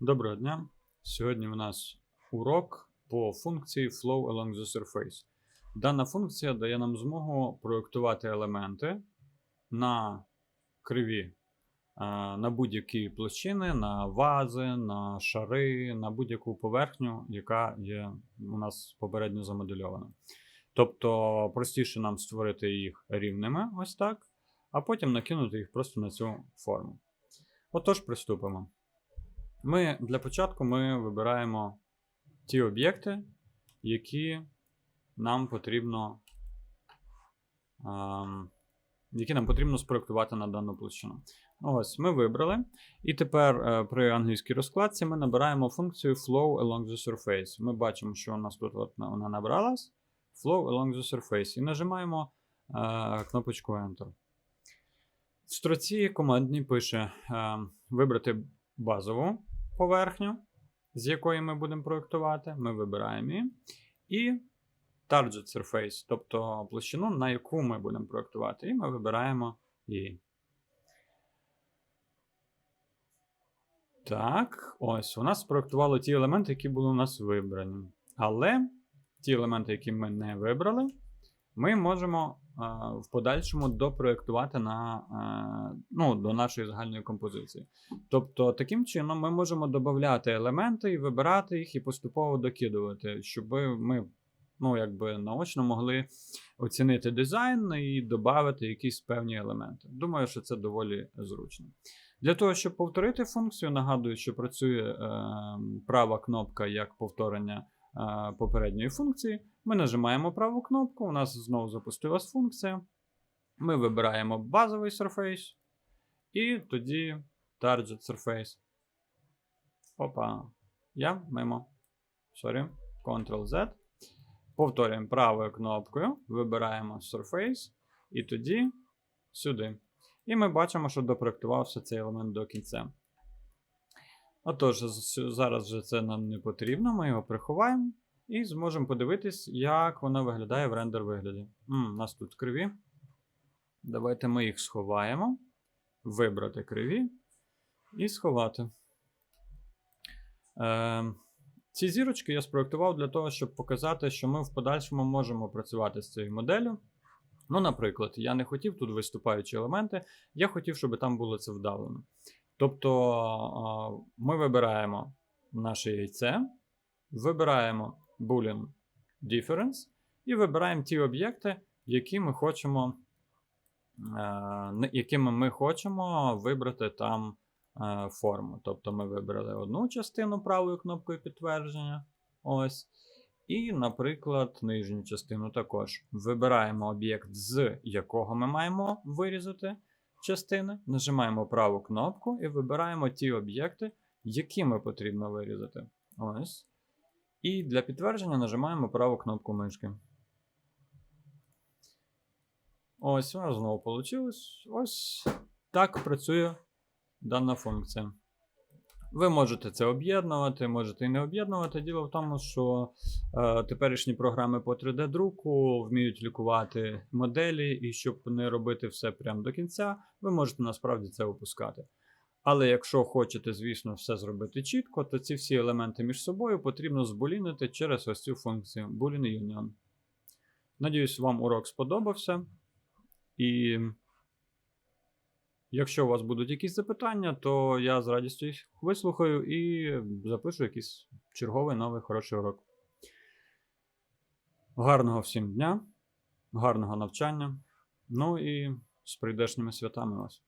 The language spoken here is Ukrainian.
Доброго дня. Сьогодні у нас урок по функції Flow along the surface. Дана функція дає нам змогу проєктувати елементи на криві, на будь-які площини, на вази, на шари, на будь-яку поверхню, яка є у нас попередньо замодельована. Тобто простіше нам створити їх рівними, ось так, а потім накинути їх просто на цю форму. Отож, приступимо. Ми для початку ми вибираємо ті об'єкти, які нам потрібно, ем, які нам потрібно спроектувати на дану площину. Ось, ми вибрали. І тепер е, при англійській розкладці ми набираємо функцію flow along the surface. Ми бачимо, що у нас тут от вона набралась. Flow along the surface. І нажимаємо е, кнопочку Enter. В строці командній пише е, вибрати базову поверхню, з якої ми будемо проєктувати. Ми вибираємо її. І target surface, тобто площину, на яку ми будемо проєктувати. І ми вибираємо її. Так, ось у нас спроектували ті елементи, які були у нас вибрані. Але ті елементи, які ми не вибрали, ми можемо в подальшому допроєктувати на, ну, до нашої загальної композиції. Тобто, таким чином ми можемо додати елементи і вибирати їх і поступово докидувати, щоб ми ну, якби наочно могли оцінити дизайн і додати якісь певні елементи. Думаю, що це доволі зручно. Для того, щоб повторити функцію, нагадую, що працює е, права кнопка як повторення е, попередньої функції. Ми нажимаємо праву кнопку, у нас знову запустилась функція. Ми вибираємо базовий surface. І тоді target surface. Опа. Я мимо. Sorry. Ctrl-Z. Повторюємо правою кнопкою, вибираємо Surface, і тоді сюди. І ми бачимо, що допроектувався цей елемент до кінця. Отож, зараз вже це нам не потрібно, ми його приховаємо і зможемо подивитись, як воно виглядає в рендер вигляді. М, у нас тут криві. Давайте ми їх сховаємо. Вибрати криві і сховати. Е, ці зірочки я спроектував для того, щоб показати, що ми в подальшому можемо працювати з цією моделлю. Ну, наприклад, я не хотів тут виступаючі елементи, я хотів, щоб там було це вдавлено. Тобто ми вибираємо наше яйце, вибираємо Boolean Difference і вибираємо ті об'єкти, які ми хочемо, якими ми хочемо вибрати там форму. Тобто ми вибрали одну частину правою кнопкою підтвердження. Ось. І, наприклад, нижню частину також. Вибираємо об'єкт, з якого ми маємо вирізати частини. Нажимаємо праву кнопку і вибираємо ті об'єкти, які ми потрібно вирізати. Ось. І для підтвердження нажимаємо праву кнопку мишки. Ось, нас знову вийшло. Ось так працює дана функція. Ви можете це об'єднувати, можете і не об'єднувати. Діло в тому, що е, теперішні програми по 3D-друку вміють лікувати моделі, і щоб не робити все прямо до кінця, ви можете насправді це опускати. Але якщо хочете, звісно, все зробити чітко, то ці всі елементи між собою потрібно збулінити через ось цю функцію Boolean Union. Надіюсь, вам урок сподобався. І. Якщо у вас будуть якісь запитання, то я з радістю їх вислухаю і запишу якийсь черговий новий хороший урок. Гарного всім дня, гарного навчання. Ну і з прийдешніми святами вас.